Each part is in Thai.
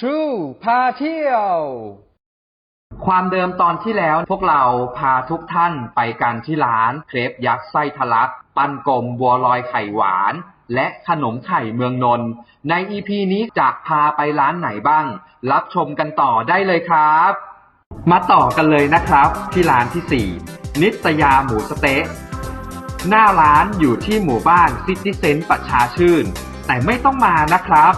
True พาเที่ยว ความเดิมตอนที่แล้วพวกเราพาทุกท่านไปกันที่ร้านเครปยักษ์ไส้ทะลัก ปันกลมบัวลอยไข่หวาน และขนมไข่เมืองนนท์ในอีพีนี้จะพาไปร้านไหนบ้าง รับชมกันต่อได้เลยครับ มาต่อกันเลยนะครับ ที่ร้านที่ 4 นิตยาหมูสเต๊ะหน้าร้านอยู่ที่หมู่บ้านซิตี้เซนต์ประชาชื่น แต่ไม่ต้องมานะครับ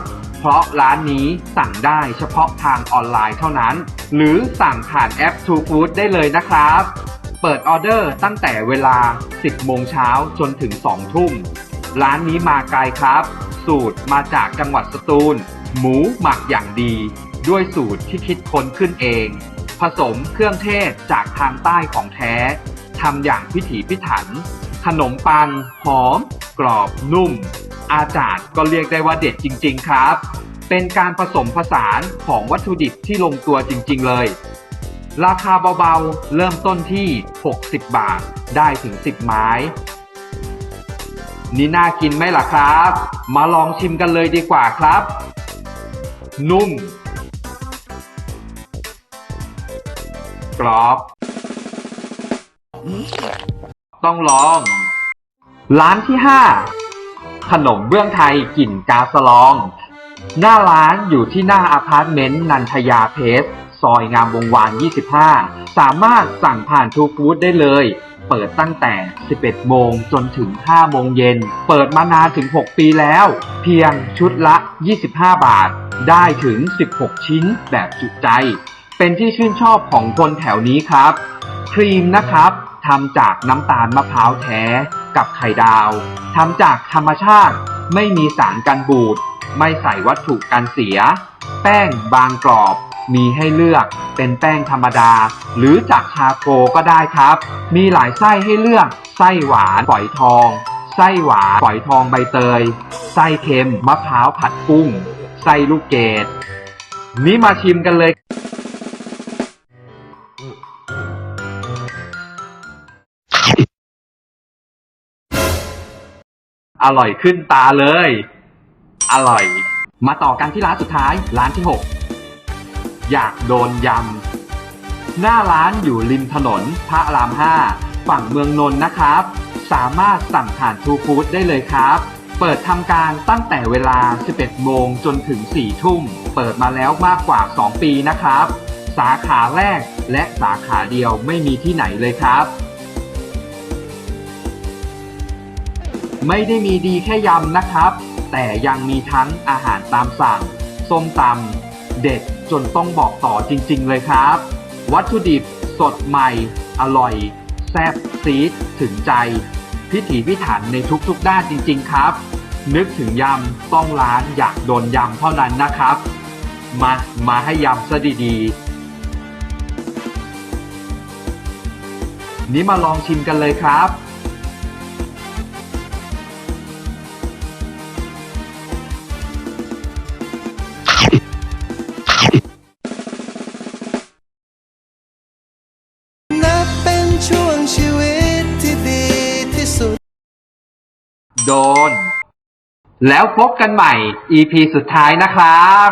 เพราะร้านนี้สั่งได้เฉพาะทางออนไลน์เท่านั้น หรือสั่งผ่านแอป True Food ได้เลยนะครับ เปิดออเดอร์ตั้งแต่เวลา 10 โมงเช้าจนถึง 2 ทุ่ม ร้านนี้มาไกลครับ สูตรมาจากจังหวัดสตูล หมูหมักอย่างดี ด้วยสูตรที่คิดค้นขึ้นเอง ผสมเครื่องเทศจากทางใต้ของแท้ทำอย่างพิถีพิถัน ขนมปังหอม กรอบนุ่ม อาจารย์ก็เรียกได้ว่าเด็ดจริง ๆ ครับ เป็นการผสมผสานของวัตถุดิบที่ลงตัวจริง ๆ เลย ราคาเบาๆ เริ่มต้นที่ 60 บาท ได้ถึง 10 ไม้ นี่น่ากินไหมล่ะครับ มาลองชิมกันเลยดีกว่าครับ นุ่ม กรอบ ต้องลอง ร้านที่ 5 ขนมเบื้องไทยกลิ่นกาสลอง หน้าร้านอยู่ที่หน้าอพาร์ตเมนต์นันทยาเพสซอยงามวงวาน 25 สามารถสั่งผ่านทูฟู้ดได้เลย เปิดตั้งแต่ 11 โมงจนถึง 5 โมงเย็น เปิดมานานถึง 6 ปีแล้ว เพียงชุดละ 25 บาท ได้ถึง 16 ชิ้นแบบจุใจ เป็นที่ชื่นชอบของคนแถวนี้ครับ ครีมนะครับ ทำจากน้ำตาลมะพร้าวแท้กับไข่ดาวทำจากธรรมชาติ ไม่มีสารกันบูด ไม่ใส่วัตถุกันเสีย แป้งบางกรอบ มีให้เลือกเป็นแป้งธรรมดา หรือจากชาโคก็ได้ครับ มีหลายไส้ให้เลือกไส้หวานฝอยทอง ไส้หวานฝอยทองใบเตย ไส้เค็มมะพร้าวผัดกุ้ง ไส้ลูกเกดนี่มาชิมกันเลย อร่อยขึ้นตาเลย อร่อย มาต่อกันที่ร้านสุดท้าย ร้านที่ 6 อยากโดนยำ หน้าร้านอยู่ริมถนนพระราม5ฝั่งเมืองนนท์นะครับ สามารถสั่งผ่านทูฟู้ดได้เลยครับ เปิดทำการตั้งแต่เวลา 11 โมงจนถึง 4 ทุ่ม เปิดมาแล้วมากกว่า 2 ปีนะครับ สาขาแรกและสาขาเดียวไม่มีที่ไหนเลยครับ ไม่ได้มีดีแค่ยำนะครับ แต่ยังมีทั้งอาหารตามสั่ง ส้มตำเด็ดจนต้องบอกต่อจริง ๆ เลยครับ วัตถุดิบสดใหม่ อร่อย แซ่บซีดถึงใจ พิถีพิถันในทุกๆด้านจริง ๆ ครับ นึกถึงยำต้องร้านอยากโดนยำเท่านั้นนะครับ มา มาให้ยำซะดีๆ นี้มาลองชิมกันเลยครับ โดน แล้วพบกันใหม่ EP สุดท้ายนะครับ